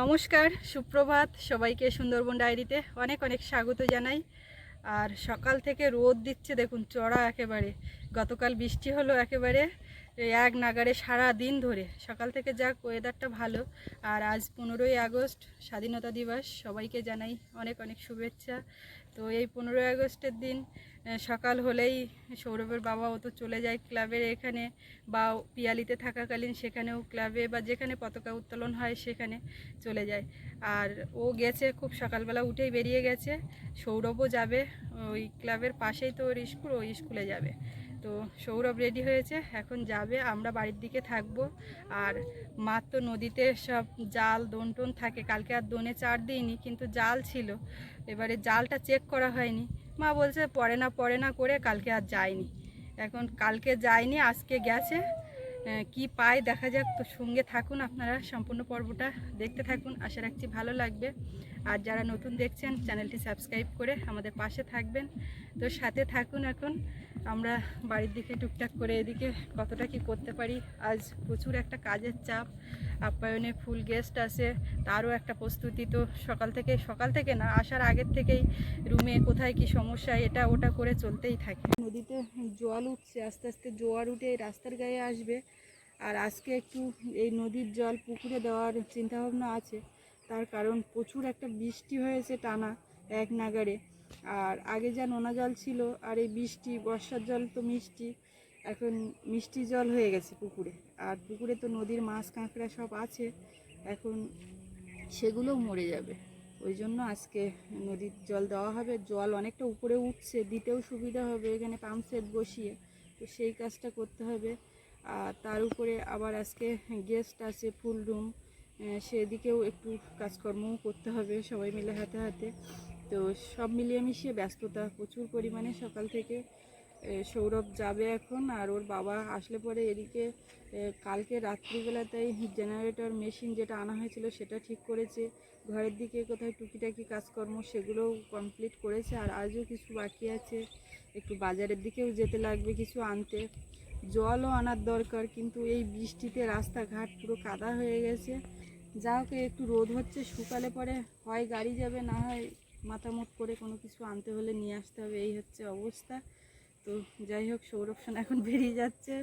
নমস্কার, সুপ্রভাত। সবাইকে সুন্দরবন ডায়েরিতে অনেক অনেক স্বাগত জানাই। আর সকাল থেকে রোদ দিচ্ছে, দেখুন, চড়া একেবারে। গতকাল বৃষ্টি হলো একেবারে এক নাগারে সারা দিন ধরে। সকাল থেকে যাক ওয়েদারটা ভালো। আর আজ পনেরোই আগস্ট, স্বাধীনতা দিবস। সবাইকে জানাই অনেক অনেক শুভেচ্ছা। তো এই পনেরোই আগস্টের দিন সকাল হলেই সৌরভের বাবা ও তো চলে যায় ক্লাবের এখানে বা পিয়ালিতে থাকাকালীন সেখানেও ক্লাবে বা যেখানে পতাকা উত্তোলন হয় সেখানে চলে যায়। আর ও গেছে খুব সকালবেলা উঠেই বেরিয়ে গেছে, সৌরভও যাবে, ওই ক্লাবের পাশেই তো ওর স্কুল, ওই স্কুলে যাবে। তো সৌরভ রেডি হয়েছে, এখন যাবে, আমরা বাড়ির দিকে থাকব। আর মার তো নদীতে সব জাল, দোন টোন থাকে, কালকে আর দোনে চার দিইনি, কিন্তু জাল ছিল। এবারে জালটা চেক করা হয়নি। মা বলছে পড়ে না পড়ে না করে কালকে আর যায়নি। এখন কালকে যায়নি, আজকে গেছে। কি পায় দেখা যাক। তো সঙ্গে থাকুন আপনারা, সম্পূর্ণ পর্বটা দেখতে থাকুন। আশা রাখছি ভালো লাগবে। আর যারা নতুন দেখছেন, চ্যানেলটি সাবস্ক্রাইব করে আমাদের পাশে থাকবেন। তো সাথে থাকুন এখন। আমরা বাড়ির দিকে টুকটাক করে এদিকে কতটা কি করতে পারি। আজ প্রচুর একটা কাজের চাপ। আপ্যায়নে ফুল গেস্ট আছে, তারও একটা প্রস্তুতি। তো সকাল থেকে সকাল থেকে না, আসার আগের থেকেই রুমে কোথায় কি সমস্যা, এটা ওটা করে চলতেই থাকে। নদীতে জল উঠছে, আস্তে আস্তে জোয়ার উঠে রাস্তার গায়ে আসবে। আর আজকে একটু এই নদীর জল পুকুরে দেওয়ার চিন্তাভাবনা আছে। তার কারণ প্রচুর একটা বৃষ্টি হয়েছে টানা এক নাগারে আর আগে যা নোনা জল ছিল, আর এই বৃষ্টি, বর্ষার জল তো মিষ্টি, এখন মিষ্টি জল হয়ে গেছে পুকুরে। আর পুকুরে তো নদীর মাছ, কাঁকড়া সব আছে, এখন সেগুলোও মরে যাবে। ওই জন্য আজকে নদীর জল দেওয়া হবে। জল অনেকটা উপরে উঠছে, দিতেও সুবিধা হবে, এখানে পাম্প সেট বসিয়ে। তো সেই কাজটা করতে হবে। আর তার উপরে আবার আজকে গেস্ট আছে ফুল রুম সেদিকেও একটু কাজকর্মও করতে হবে সবাই মিলে হাতে হাতে। তো সব মিলিয়ে মিশিয়ে ব্যস্ততা, প্রচুর পরিমাণে সকাল থেকে সৌরভ যাবে এখন আর ওর বাবা আসলে পরে এদিকে কালকে রাত্রিবেলাতেই জেনারেটর মেশিন যেটা আনা হয়েছিল সেটা ঠিক করেছে। ঘরের দিকে কোথায় টুকিটাকি কাজকর্ম সেগুলোও কমপ্লিট করেছে আর আজও কিছু বাকি আছে। একটু বাজারের দিকেও যেতে লাগবে কিছু আনতে। জলও আনার দরকার কিন্তু এই বৃষ্টিতে রাস্তাঘাট পুরো কাদা হয়ে গেছে। যা হোক একটু রোদ হচ্ছে শুকালে পরে হয় গাড়ি যাবে না হয় মাথামুট করে কোনো কিছু আনতে হলে নিয়ে আসতে হবে এই হচ্ছে অবস্থা। তো যাই হোক সৌরভ সোনা এখন বেরিয়ে যাচ্ছে।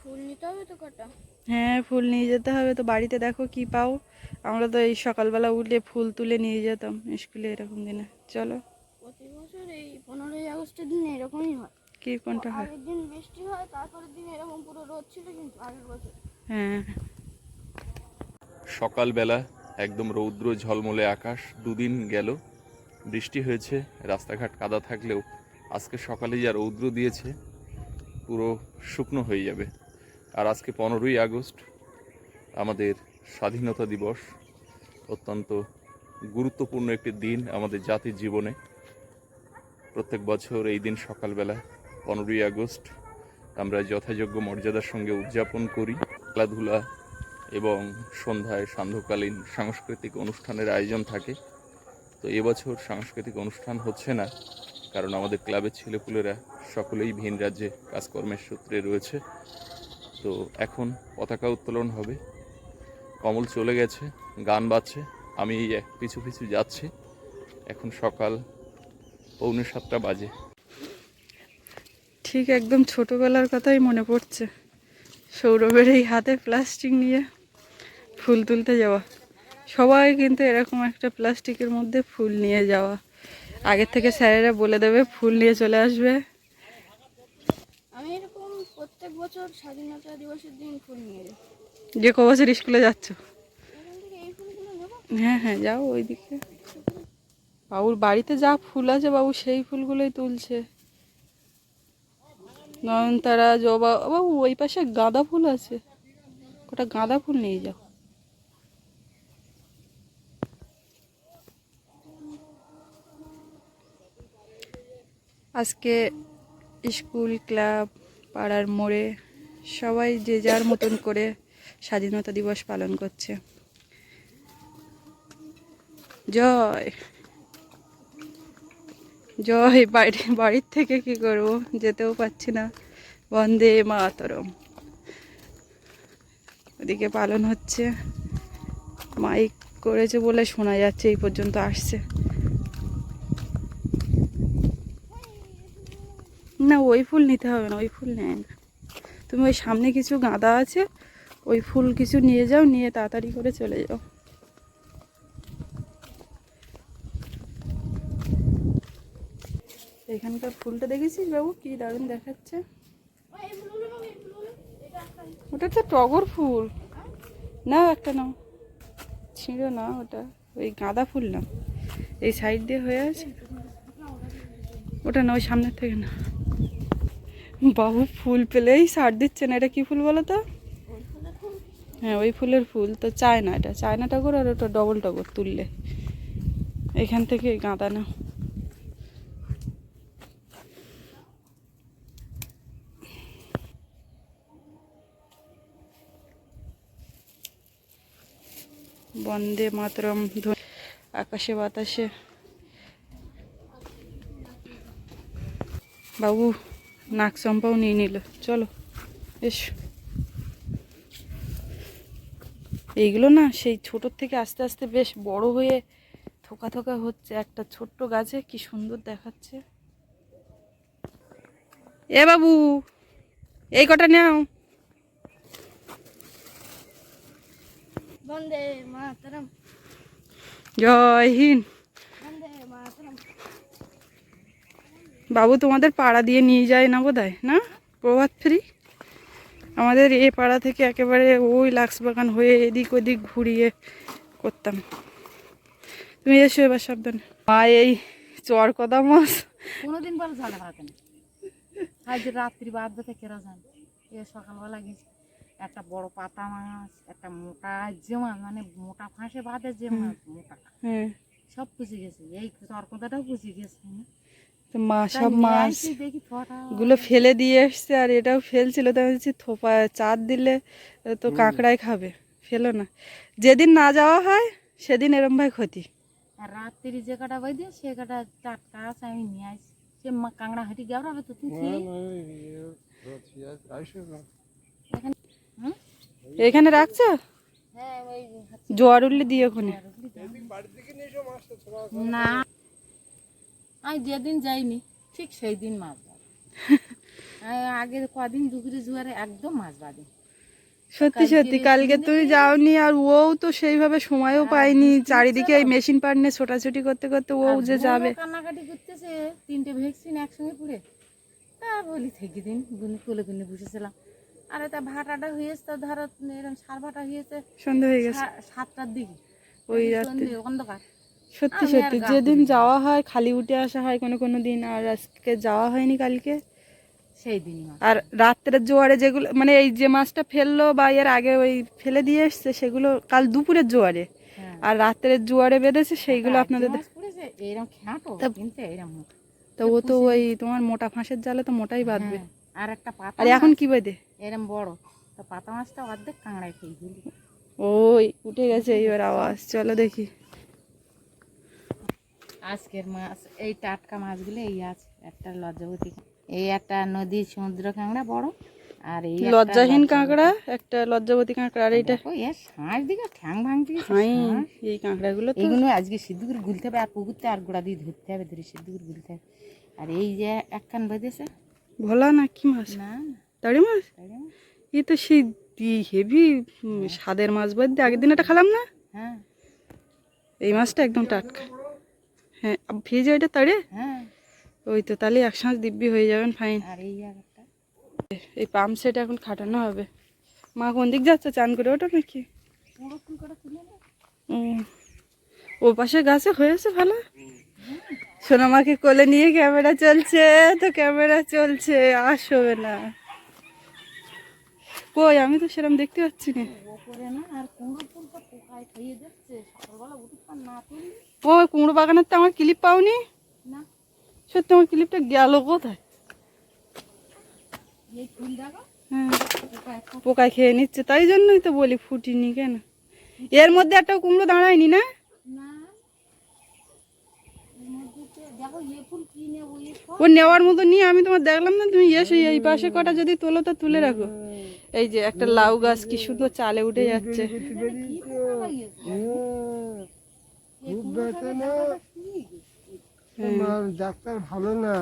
ফুল নিতে হবে তো কটা? হ্যাঁ ফুল নিয়ে যেতে হবে। তো বাড়িতে দেখো কি পাও। আমরা তো এই সকালবেলা উঠলে ফুল তুলে নিয়ে যেতাম স্কুলে এরকম দিনে। চলো। প্রতি বছর এই পনেরোই আগস্টের দিন এরকমই হয়। কি কোনটা হয়? আগের দিন বৃষ্টি হয় তারপরের দিন এরকম পুরো রোদ ছিল কিন্তু আগের বছর। হ্যাঁ। সকালবেলা একদম রৌদ্র ঝলমলে আকাশ দুদিন গেল। বৃষ্টি হয়েছে রাস্তাঘাট কাদা থাকলেও আজকে সকালে যা রৌদ্র দিয়েছে পুরো শুকনো হয়ে যাবে। আর আজকে পনেরোই আগস্ট আমাদের স্বাধীনতা দিবস অত্যন্ত গুরুত্বপূর্ণ একটি দিন আমাদের জাতির জীবনে। প্রত্যেক বছর এই দিন সকালবেলা পনেরোই আগস্ট আমরা যথাযোগ্য মর্যাদার সঙ্গে উদযাপন করি। খেলাধুলা এবং সন্ধ্যায় সান্ধ্যকালীন সাংস্কৃতিক অনুষ্ঠানের আয়োজন থাকে। তো এবছর সাংস্কৃতিক অনুষ্ঠান হচ্ছে না, কারণ আমাদের ক্লাবের ছেলেপুলেরা সকলেই ভিন রাজ্যে কাজকর্মের সূত্রে রয়েছে। তো এখন পতাকা উত্তোলন হবে। কমল চলে গেছে, গান বাজছে, আমি পিছু পিছু যাচ্ছি। এখন সকাল পৌনে সাতটা বাজে। ঠিক একদম ছোটবেলার কথাই মনে পড়ছে। সৌরভের এই হাতে প্লাস্টিক নিয়ে ফুল তুলতে যাওয়া। সবাই কিন্তু এরকম একটা প্লাস্টিকের মধ্যে ফুল নিয়ে যাওয়া। আগের থেকে স্যারেরা বলে দেবে ফুল নিয়ে চলে আসবে। আমি এরকম প্রত্যেক বছর স্বাধীনতা দিবসের দিন ফুল নিয়ে যাই। যে ক বছর স্কুলে যাচ্ছ? হ্যাঁ হ্যাঁ যাও ওইদিকে। বাবুর বাড়িতে যা ফুল আছে বাবু সেই ফুলগুলোই তুলছে। নয়নতারা, জবা বাবু ওই পাশে গাঁদা ফুল আছে। ওটা গাঁদা ফুল নিয়ে যাও। আজকে স্কুল, ক্লাব, পাড়ার মোড়ে সবাই যে যার মতন করে স্বাধীনতা দিবস পালন করছে। জয়! জয় বাড়ি, বাড়ির থেকে কি করব? যেতেও পাচ্ছি না। বন্দে মাতরম। ওদিকে পালন হচ্ছে। মাইক করেছে বলে শোনা যাচ্ছে, এই পর্যন্ত আসছে। না, ওই ফুল নিতে হবে না, ওই ফুল নেয় না। তুমি ওই সামনে কিছু গাঁদা আছে, ওই ফুল কিছু নিয়ে যাও, নিয়ে তাড়াতাড়ি করে চলে যাও। এখানকার ফুলটা দেখেছিস বাবু? কি দারুণ দেখাচ্ছে। ওটা তো টগর ফুল। না একটা নাও। ছিঁড়ো না ওটা। ওই গাঁদা ফুল না। এই সাইড দিয়ে হয়ে আছে। ওটা না, ওই সামনের থেকে না। বাবু ফুল পেলেই সার দিচ্ছে না। এটা কি ফুল বলো তো? হ্যাঁ ওই ফুলের ফুল। তো চায় না এটা। চায়না টগর আর ওটা ডবল টগর তুললে। এখান থেকে গাঁদা না বন্দে মাতরম আকাশে, বাতাসে। বাবু, নাক চম্পাও নিয়ে নিল। চলো, এসো। এইগুলো না সেই ছোটোর থেকে আস্তে আস্তে বেশ বড় হয়ে থোকা থোকা হচ্ছে। একটা ছোট্ট গাছে কি সুন্দর দেখাচ্ছে। এ বাবু, এই কটা নাও। বন্দে মাতরম জয় হিন্দ। বাবু তোমাদের পাড়া দিয়ে নিয়ে যায় না বোধ না? প্রভাত ফ্রি? আমাদের এ পাড়া থেকে একেবারে ওই লাক্স বাগান হয়ে এদিক ওদিক ঘুরিয়ে করতাম। তুমি এসো এবার সাবধানে। মা এই চর কদা মাছ। কোনোদিন বলে ঝাড়া ভাতে আজ রাত্রি বাদ থেকে কেরা যান। এ সকালবেলা গেছি। একটা বড় পাতা মাছ একটা মোটা যে মাছ মানে মোটা ফাঁসে বাঁধে যে মাছ মোটা হ্যাঁ সব পুষে গেছে এই তরকদাটাও পুষে গেছে মা সব মাছগুলো ফেলে দিয়ে এসছে আর এটাও ফেলছিল তো বলছি থোপা চার দিলে তো কাঁকড়াই খাবে ফেলো না যেদিন না যাওয়া হয় সেদিন এরম ভাই ক্ষতি আর রাত্রি যে কাটা বাই দিয়ে সে কাটা টাটকা আছে আমি নিয়ে আসি সে মা কাঁকড়া হাঁটি গেওড়াবে তো তুই এখানে রাখছো? হ্যাঁ জোয়ার উঠলে দিয়ে ওখানে। না। আমি যেদিন যাইনি ঠিক সেই দিন মাছ আগে কদিন দুপুরে জোয়ারে একদম মাছ বাঁধে সত্যি সত্যি কালকে তুমি যাওনি আর ও তো সেইভাবে সময়ও পায়নি। চারিদিকে এই মেশিন পারনে ছোটাছুটি করতে করতে ও যে যাবে। কান্নাকাটি করতেছে তিনটে ভ্যাকসিন একসঙ্গে পুড়ে। তা বলি থেকে দিন গুনি কোলে গুনে বসেছিলাম। আর ভাটাটা হয়েছে তো ধরো এরকম সার ভাটা হয়েছে সন্ধ্যা হয়ে গেছে। সাতটার দিকে। ওই অন্ধকার। সত্যি সত্যি। যেদিন যাওয়া হয় খালি উঠে আসা হয় কোনো কোনো দিন আর আজকে যাওয়া হয়নি কালকে। সেই মাছ আর রাত্রের জোয়ারে যেগুলো মানে এই যে মাছটা ফেলল বা এর আগে ওই ফেলে দিয়ে এসছে সেগুলো কাল দুপুরের জোয়ারে। হ্যাঁ। আর রাত্রের জোয়ারে বেঁধেছে সেইগুলো আপনাদের তা- ও তো ওই তোমার মোটা ফাঁসের জালে তো মোটাই বাঁধবে। হ্যাঁ, আর একটা পাতা আর এখন কি বেঁধে এরম বড়। তো পাতা মাছটা অর্ধেক কাঁকড়ায় খেয়ে দিলি ওই উঠে গেছে এইবার আওয়াজ। চলো দেখি। আজকের মাছ এই টাটকা মাছগুলো এই আছে। একটা লজ্জাবতী এই একটা নদী সমুদ্র কাঁকড়া বড় আর এই লজ্জাহীন কাঁকড়া একটা লজ্জাবতী কাঁকড়া আর এইটা? এর শাঁস দিকে ঠ্যাং গেছে হাই এই কাঁকড়াগুলো তো এগুলো আজকে সিদ্ধ করে গুলতে হবে আর পুকুরতে আর গোড়া দিয়ে ধরতে হবে ধরে সিদ্ধ করে গুলতে হবে। আর এই যে একখান বেঁধেছে ভোলা না কি মাছ? তাড়ি মাছ? এই তো সেই হেভি স্বাদের মাছ বাদ আগের দিন এটা খেলাম না? হ্যাঁ। এই মাছটা একদম টাটকা। হ্যাঁ ফ্রিজে ওইটা তাড়ে হ্যাঁ। ওই তো তাহলে একসাথে দিব্যি হয়ে যাবেন ফাইন। এই পাম্প সেট এখন খাটানো হবে। মা কোন দিক যাচ্ছে চান করে ওটা নাকি। ও ও পাশে গাছে হয়েছে ভালো? সোনামাকে কোলে নিয়ে ক্যামেরা চলছে, তো ক্যামেরা চলছে আসবে না। কই, আমি তো সেরকম দেখতে পাচ্ছি না। ও কুমড়ো বাগানের তো আমার ক্লিপ পাওনি? সত্যি আমার ক্লিপটা গেল কোথায়? হ্যাঁ পোকা পোকায় খেয়ে নিচ্ছে, তাই জন্যই তো বলি ফুটিনি কেন? এর মধ্যে একটা কুমড়ো দাঁড়ায়নি না না এর মধ্যে তো- দেখো এ ফুল কি ও নেওয়ার মতো নিয়ে আমি তোমার দেখলাম না তুমি এসে এই পাশে কটা যদি তোলো তো তুলে রাখো। এই যে একটা লাউ গাছ কি সুন্দর চালে উঠে যাচ্ছে। ডাক্তার ভালো না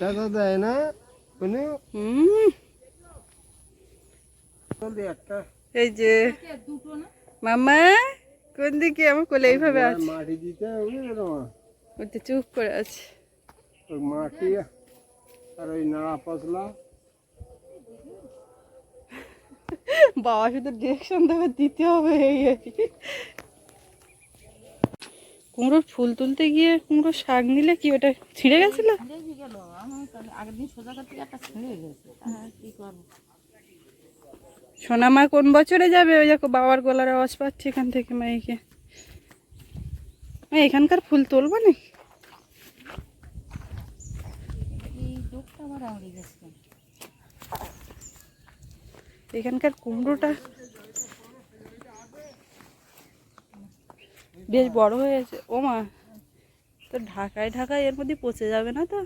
টাকা দেয় না এই যে মামা কোন দিকে? আমার কোলে এইভাবে আছে। চুপ করে আছে। ওই মাটি আর ওই নাড়া পাতলা। বাবা শুধু ডিরেকশন দেবে দিতে হবে এই আর কি। কুমড়োর ফুল তুলতে গিয়ে কুমড়োর শাক নিলে কি ওটা ছিঁড়ে গেছিল সোনা মা কোন বছরে যাবে? ওই দেখো বাবার গলার আওয়াজ পাচ্ছি এখান থেকে মাইকে। এখানকার ফুল তুলবো না এই দুধটা আবার আউড়ে গেছে। এখানকার কুমড়োটা বেশ বড় হয়েছে ও মা তো ঢাকায় ঢাকায় এর মধ্যে পচে যাবে না তো?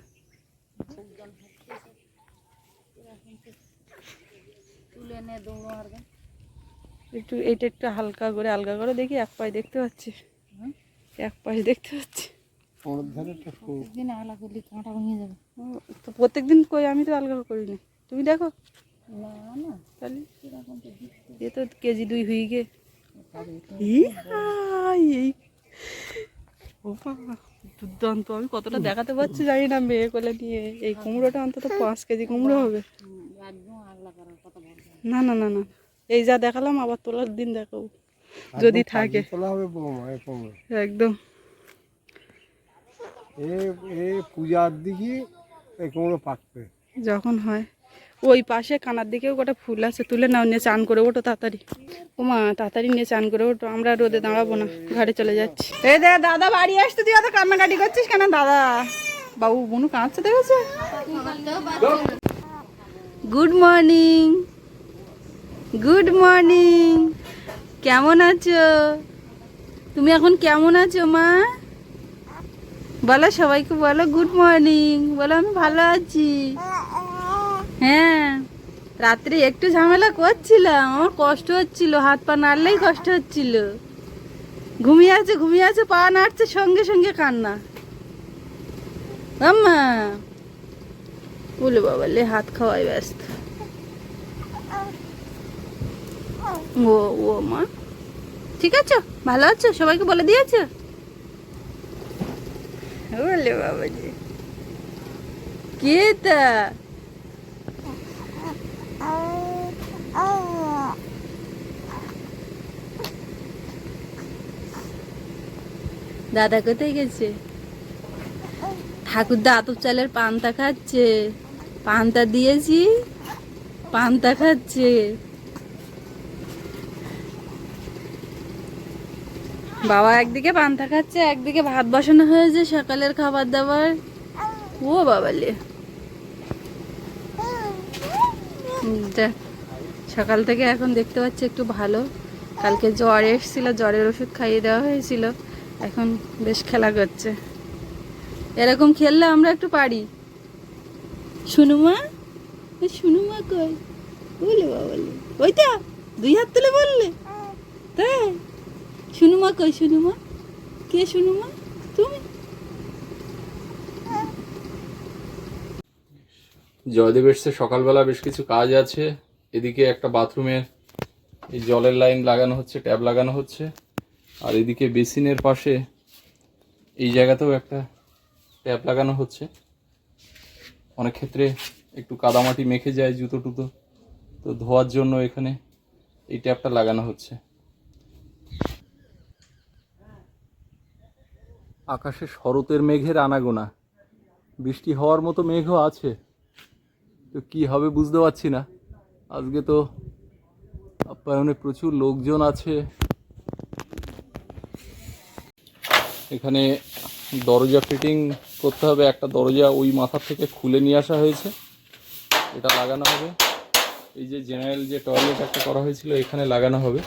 একটু এটা একটু হালকা করে আলগা করে দেখি এক পাশ দেখতে পাচ্ছি। এক পাশ দেখতে পাচ্ছি। দিন আলা করলে কাঁটা ভেঙে যাবে। তো প্রত্যেক দিন কই আমি তো আলগা করিনি। তুমি দেখো। না না। তাহলে? এ তো কেজি দুই হয়ে গে এই। ও বাবা, দুর্দান্ত। আমি কতটা দেখাতে পারছি জানি না মেয়ে কোলে নিয়ে। এই কুমড়োটা অন্তত পাঁচ কেজি কুমড়ো হবে। না না না না। এই যা দেখালাম আবার তোলার দিন দেখাবো। যদি থাকে। তোলা হবে বৌমা একদম। এ এ পূজার দিকে এই কুমড়ো পাকবে। যখন হয়। ওই পাশে কানার দিকেও কটা ফুল আছে তুলে নাও নিয়ে চান করে ওঠো তাড়াতাড়ি। ওমা তাড়াতাড়ি নিয়ে চান করে ওঠো আমরা রোদে দাঁড়াবো না ঘাটে চলে যাচ্ছি। এই দে দাদা বাড়ি আসতে তুই অত কান্নাকাটি করছিস কেন দাদা? বাবু বুনু কাঁদছে দেখেছে? গুড মর্নিং গুড মর্নিং কেমন আছো? তুমি এখন কেমন আছো মা? বলো সবাইকে বলো গুড মর্নিং বলো, আমি ভালো আছি। হ্যাঁ রাত্রে একটু ঝামেলা করছিলাম, আমার কষ্ট হচ্ছিল, হাত পা নাড়লেই কষ্ট হচ্ছিল। ঘুমিয়ে আছে ঘুমিয়ে আছে, পা নাড়ছে, সঙ্গে সঙ্গে কান্না। আম্মা, বলে বাবা লে, হাত খাওয়াই ব্যস্ত। ও ও মা। ঠিক আছে? ভালো আছো? সবাইকে বলে দিয়েছ? বলে বাবাজি। কে তা? দাদা কোথায় গেছে? ঠাকুরদা আতপ চালের পান্তা খাচ্ছে। পান্তা দিয়েছি, পান্তা খাচ্ছে। বাবা একদিকে পান্তা খাচ্ছে, একদিকে ভাত বসানো হয়েছে, সকালের খাবার দাবার। ও বাবালে যাক। সকাল থেকে এখন দেখতে পাচ্ছি একটু ভালো। কালকে জ্বর এসেছিল, জ্বরের ওষুধ খাইয়ে দেওয়া হয়েছিল। এখন বেশ খেলা করছে। এরকম খেললে আমরা একটু পারি। শুনুমা শুনুমা কই? বলে বাবালে ওইটা, দুই হাত তুলে বললে? তাই? শুনুমা কই শুনুমা কে শুনুমা তুমি? জয়দেব এসছে, সকালবেলা বেশ কিছু কাজ আছে। এদিকে একটা বাথরুমের এই জলের লাইন লাগানো হচ্ছে ট্যাপ লাগানো হচ্ছে। আর এদিকে বেসিনের পাশে এই জায়গাতেও একটা ট্যাপ লাগানো হচ্ছে। অনেক ক্ষেত্রে একটু কাদামাটি মেখে যায় জুতো টুতো। তো ধোয়ার জন্য এখানে এই ট্যাপটা লাগানো হচ্ছে। আকাশে শরতের মেঘের আনাগোনা। বৃষ্টি হওয়ার মতো মেঘও আছে। তো কি হবে বুঝতে পারছি না। আজকে তো আপ্যায়নে প্রচুর লোকজন আছে। এখানে দরজা ফিটিং করতে হবে। একটা দরজা ওই মাথা থেকে খুলে নিয়ে আসা হয়েছে। এটা লাগানো হবে। এই যে জেনারেল যে টয়লেট একটা করা হয়েছিল এখানে লাগানো হবে।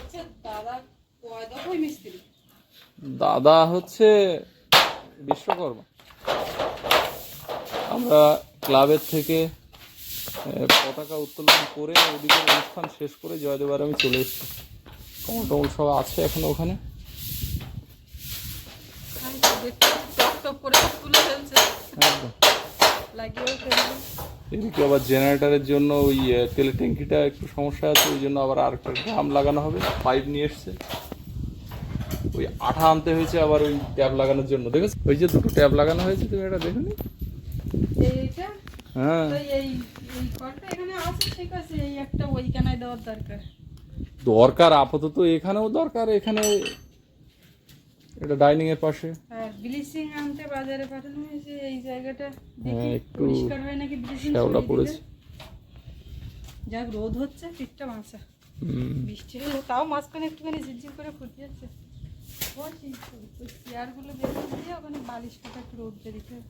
দাদা হচ্ছে বিশ্বকর্মা। আমরা ক্লাবের থেকে পতাকা উত্তোলন করে ওদিকে অনুষ্ঠান শেষ করে জয়দেবার আমি চলে এসেছি। কমল টমল সব আছে এখন ওখানে? ফেলছে। এদিকে আবার জেনারেটরের জন্য ওই তেলের ট্যাঙ্কিটা একটু সমস্যা আছে ওই জন্য আবার আর একটা ড্রাম লাগানো হবে পাইপ নিয়ে এসছে। ওই আঠা আনতে হয়েছে আবার ওই ট্যাপ লাগানোর জন্য। দেখেছ? ওই যে দুটো ট্যাপ লাগানো হয়েছে তুমি এটা হ্যাঁ। দরকার। আপাতত এখানেও দরকার এখানে এটা ডাইনিং এর পাশে। ব্লিচিং আনতে বাজারে পাঠানো হয়েছে এই জায়গাটা হ্যাঁ, একটু হয় নাকি ব্লিচিং শ্যাওলা পড়েছে। যাক রোদ হচ্ছে পিঠটা বাঁচা হুম। বৃষ্টি হলো তাও মাঝখানে একটুখানি ঝিরঝির করে ফুটে যাচ্ছে চেয়ারগুলো বের করে দিয়ে ওখানে বালিশটা একটু রোদে দিতে হবে।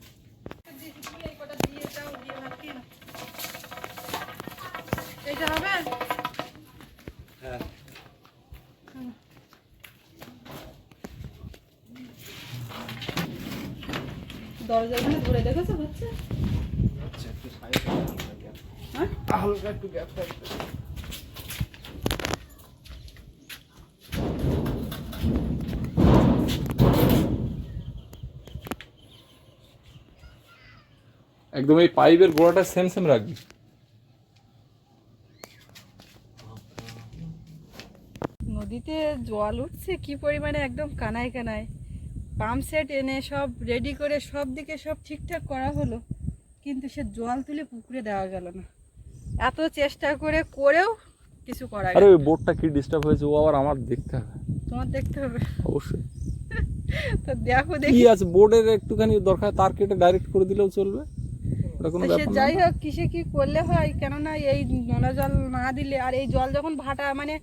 দিয়ে তুমি এই কটা দিয়ে দাও দিয়ে ভাত খেয়ে নাও। এইটা হবে হুম। দরজা ওখানে ধরে দেখেছ হচ্ছে হ্যাঁ হালকা একটু গ্যাপ থাকবে একদম এই পাইপের গোড়াটা সেম সেম রাখবি। নদীতে জল উঠছে কি পরিমাণে একদম কানায় কানায়। পাম্প সেট এনে সব রেডি করে সব দিকে সব ঠিকঠাক করা হলো কিন্তু সে জল তুলে পুকুরে দেওয়া গেল না। এত চেষ্টা করে করেও কিছু করা আরে ওই বোর্ডটা কি ডিস্টার্ব হয়েছে? ও আবার আমার দেখতে হবে। তোমার দেখতে হবে। অবশ্যই। তো দেখো কি দেখি। আছে? বোর্ডের একটুখানি দরকার তার কেটে ডাইরেক্ট করে দিলেও চলবে। ওটা কোনো সে যাই হোক কিসে কি করলে হয়? কেননা এই নোনা জল না দিলে আর এই জল যখন ভাটা মানে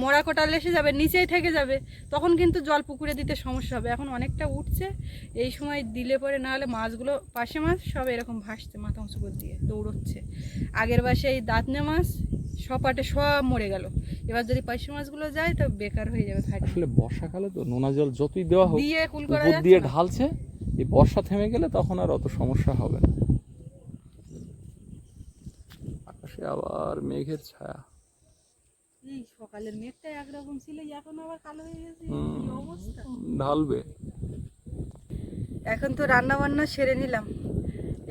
মোড়া কোটাল এসে যাবে নিচেই থেকে যাবে তখন কিন্তু জল পুকুরে দিতে সমস্যা হবে। এখন অনেকটা উঠছে এই সময় দিলে পরে না হলে মাছগুলো পাশে মাছ সব এরকম ভাসছে মাথা উঁচু করে দিয়ে দৌড়চ্ছে। আগের বাসে এই দাঁতনে মাছ সপাটে সব মরে গেল। এবার যদি পাশে মাছগুলো যায় তো বেকার হয়ে যাবে আসলে বর্ষাকালে তো নোনা জল যতই দেওয়া হোক দিয়ে কুল করা দিয়ে ঢালছে এই বর্ষা থেমে গেলে তখন আর অত সমস্যা হবে না আকাশে আবার মেঘের ছায়া। এই সকালের মেঘটা একরকম ছিল এখন আবার কালো হয়ে গেছে কি অবস্থা? ঢালবে। এখন তো রান্না বান্না সেরে নিলাম।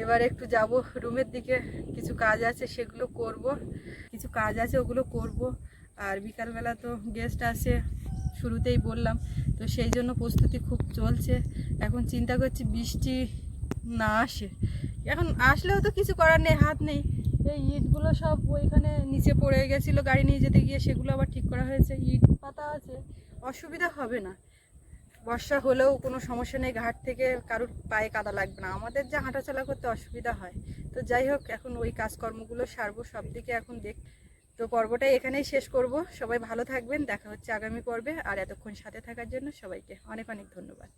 এবার একটু যাব রুমের দিকে কিছু কাজ আছে সেগুলো করব। কিছু কাজ আছে ওগুলো করব। আর বিকালবেলা তো গেস্ট আছে শুরুতেই বললাম তো সেই জন্য প্রস্তুতি খুব চলছে। এখন চিন্তা করছি বৃষ্টি না আসে। এখন আসলেও তো কিছু করার নেই হাত নেই। এই ইটগুলো সব ওইখানে নিচে পড়ে গেছিল, গাড়ি নিয়ে যেতে গিয়ে সেগুলো আবার ঠিক করা হয়েছে। ইট পাতা আছে, অসুবিধা হবে না। বর্ষা হলেও কোনো সমস্যা নেই, ঘাট থেকে কারোর পায়ে কাদা লাগবে না। আমাদের যা হাঁটাচলা করতে অসুবিধা হয়। তো যাই হোক, এখন ওই কাজকর্মগুলো সারবো সব দিকে এখন দেখ তো পর্বটা এখানেই শেষ করব। সবাই ভালো থাকবেন, দেখা হচ্ছে আগামী পর্বে। আর এতক্ষণ সাথে থাকার জন্য সবাইকে অনেক অনেক ধন্যবাদ।